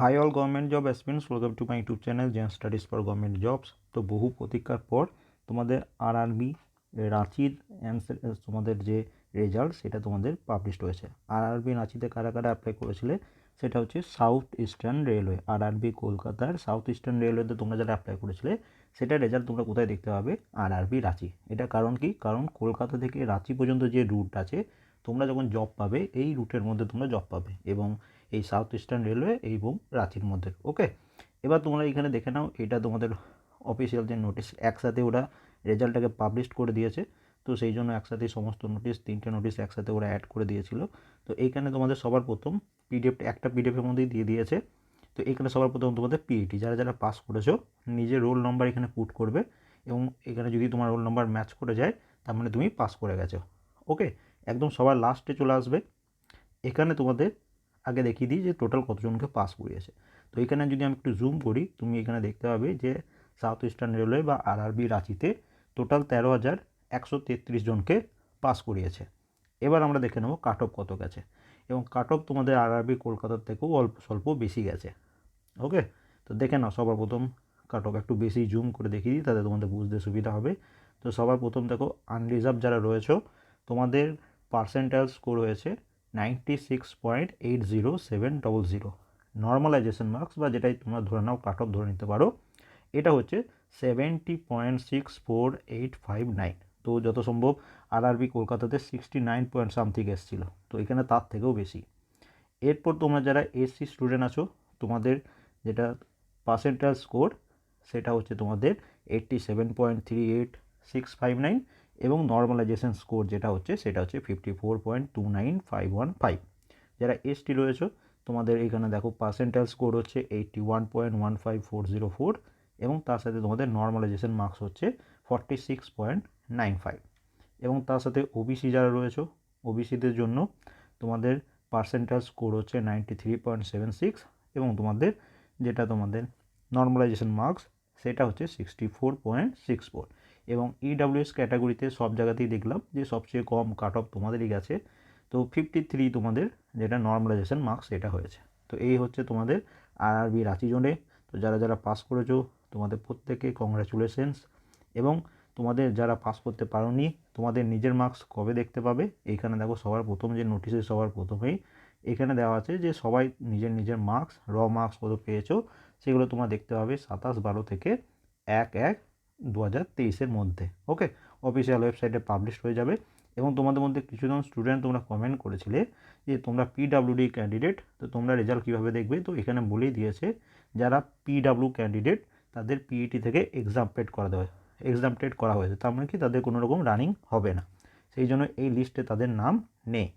Hi all government job aspirants welcome to my YouTube channel Zen studies for government jobs তো বহু প্রতীক্ষার পর তোমাদের আরআরবি রাঁচির অ্যান্সার তোমাদের যে রেজাল্ট সেটা তোমাদের পাবলিশড হয়েছে। আরআরবি রাঁচিতে কারা কারা অ্যাপ্লাই করেছিলে? সেটা হচ্ছে সাউথ ইস্টার্ন রেলওয়ে আরআরবি কলকাতার সাউথ ইস্টার্ন রেলওয়েতে তোমরা যারা অ্যাপ্লাই করেছিলে, সেটা রেজাল্ট তোমরা কোথায় দেখতে পাবে? আরআরবি রাঁচি। এটা কারণ কি? কারণ কলকাতা থেকে রাঁচি পর্যন্ত যে রুট আছে, তোমরা যখন জব পাবে, এই রুটের মধ্যে তোমরা জব পাবে। এবং এই সাউথ ইস্টার্ন রেলওয়ে এবং রাঁচির মধ্যে। ওকে এবার তোমরা এখানে দেখে নাও, এটা তোমাদের অফিসিয়াল যে নোটিশ একসাথে ওরা রেজাল্টটাকে পাবলিশ করে দিয়েছে। তো সেই জন্য একসাথে সমস্ত নোটিশ তিনটে নোটিশ একসাথে ওরা অ্যাড করে দিয়েছিল। তো এইখানে তোমাদের সবার প্রথম পিডিএফ একটা পিডিএফের মধ্যেই দিয়ে দিয়েছে। তো এখানে সবার প্রথম তোমাদের পিইটি যারা যারা পাস করেছ, নিজের রোল নাম্বার এখানে পুট করবে এবং এখানে যদি তোমার রোল নাম্বার ম্যাচ করে যায়, তার মানে তুমি পাস করে গেছো। ওকে একদম সবার লাস্টে চলে আসবে। এখানে তোমাদের আগে দেখিয়ে দিই যে টোটাল কতজনকে পাস করিয়েছে। তো এখানে যদি আমি একটু জুম করি, তুমি এখানে দেখতে পাবে যে সাউথ ইস্টার্ন রেলওয়ে বা আরআরবি রাঁচিতে টোটাল তেরো হাজার একশো তেত্রিশ জনকে পাস করিয়েছে। এবার আমরা দেখে নেব কাট অফ কত গেছে। এবং কাট অফ তোমাদের আরআরবি কলকাতার থেকেও অল্প, স্বল্প বেশি গেছে। ওকে তো দেখে নাও, সবার প্রথম কাট অফ একটু বেশি জুম করে দেখিয়ে দিই, তাতে তোমাদের বুঝতে সুবিধা হবে। তো সবার প্রথম দেখো আনরিজার্ভ যারা রয়েছে, তোমাদের পার্সেন্টাইল স্কোর হয়েছে ninety six point eight zero seven double zero normalisation marks বা যেটাই তোমরা ধরে নাও কাট অফ ধরে নিতে পারো, এটা হচ্ছে seventy point six four eight five nine তো যত সম্ভব আরআরবি কলকাতাতে সিক্সটি নাইন পয়েন্ট সামথিং এসেছিল, তো এখানে তার থেকেও বেশি। এরপর তোমরা যারা এসসি স্টুডেন্ট আছো, তোমাদের যেটা পার্সেন্টাল স্কোর সেটা হচ্ছে তোমাদের eighty seven point three eight six five nine এবং নর্মালাইজেশন স্কোর যেটা হচ্ছে, সেটা হচ্ছে fifty four point two nine five one five যারা এসটি রয়েছে, তোমাদের এখানে দেখো পার্সেন্টাল স্কোর হচ্ছে eighty one point one five four zero four এবং তার সাথে তোমাদের নর্মালাইজেশন মার্কস হচ্ছে forty six point nine five এবং তার সাথে ওবিসি যারা রয়েছে ওবিসিদের জন্য তোমাদের পার্সেন্টাল স্কোর হচ্ছে ninety three point seven six এবং তোমাদের যেটা তোমাদের নর্মালাইজেশন মার্কস সেটা হচ্ছে sixty four point six four এবং ইডাব্লিউএস ক্যাটাগরিতে সব জায়গাতেই দেখলাম যে সবচেয়ে কম কাট অফ তোমাদেরই গেছে। তো ফিফটি থ্রি তোমাদের যেটা নর্মালাইজেশন মার্কস এটা হয়েছে। তো এই হচ্ছে তোমাদের আরআরবি রাঁচি জোনে। তো যারা যারা পাস করেছ, তোমাদের প্রত্যেকে কংগ্রাচুলেশনস এবং তোমাদের যারা পাস করতে পারোনি, তোমাদের নিজের মার্কস কবে দেখতে পাবে? এইখানে দেখো সবার প্রথম যে নোটিশে সবার প্রথমেই এখানে দেওয়া আছে যে সবাই নিজের নিজের মার্কস র মার্কস কত পেয়েছ, সেগুলো তোমরা দেখতে পাবে সাতাশ বারো থেকে এক এক দু হাজার তেইশের মধ্যে ওকে অফিসিয়াল ওয়েবসাইটে পাবলিশ হয়ে যাবে এবং তোমাদের মধ্যে কিছুজন স্টুডেন্ট তোমরা কমেন্ট করেছিলে যে তোমরা পিডাব্লিউডি ক্যান্ডিডেট তো তোমরা রেজাল্ট কীভাবে দেখবে? তো এখানে বলেই দিয়েছে যারা পিডাব্লিউ ক্যান্ডিডেট তাদের পিইটি থেকে এক্সাম পেড করা দেওয়া এক্সামটেড করা হয়েছে। তার মানে কি? তাদের কোনো রকম রানিং হবে না। সেই জন্য এই লিস্টে তাদের নাম নেই।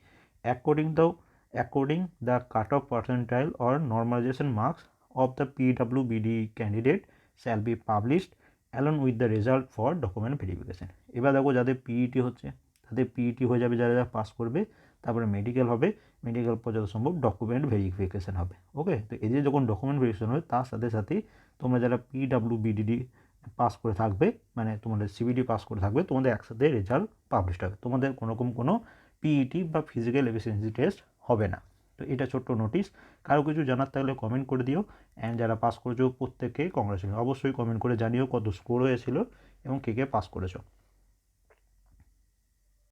According the according the cut off percentile or normalisation marks of the PW BD candidate shall be published along with the result for document verification. এবার দেখো যাদের পিইটি হচ্ছে, তাদের পিইটি হয়ে যাবে, যারা যারা পাস করবে, তারপরে মেডিকেল হবে মেডিকেল পর যত সম্ভব ডকুমেন্ট ভেরিফিকেশান হবে ওকে তো এদের যখন ডকুমেন্ট ভেরিফিকেশান হবে, তার সাথে সাথেই তোমরা যারা পিডাব্লিউ বিডিডি পাস করে থাকবে মানে তোমাদের সিবিডি পাস করে থাকবে, তোমাদের একসাথে রেজাল্ট পাবলিশ হবে। তোমাদের কোনো রকম কোনো পিইটি বা ফিজিক্যাল এফিসিয়েন্সি টেস্ট হবে না। তো এটা ছোট্ট নোটিশ কারও কিছু জানার থাকলে কমেন্ট করে দিও। অ্যান্ড যারা পাস করেছ প্রত্যেককে কংগ্রেচুলেশন অবশ্যই কমেন্ট করে জানিও কত স্কোর হয়েছিল এবং কে কে পাস করেছ।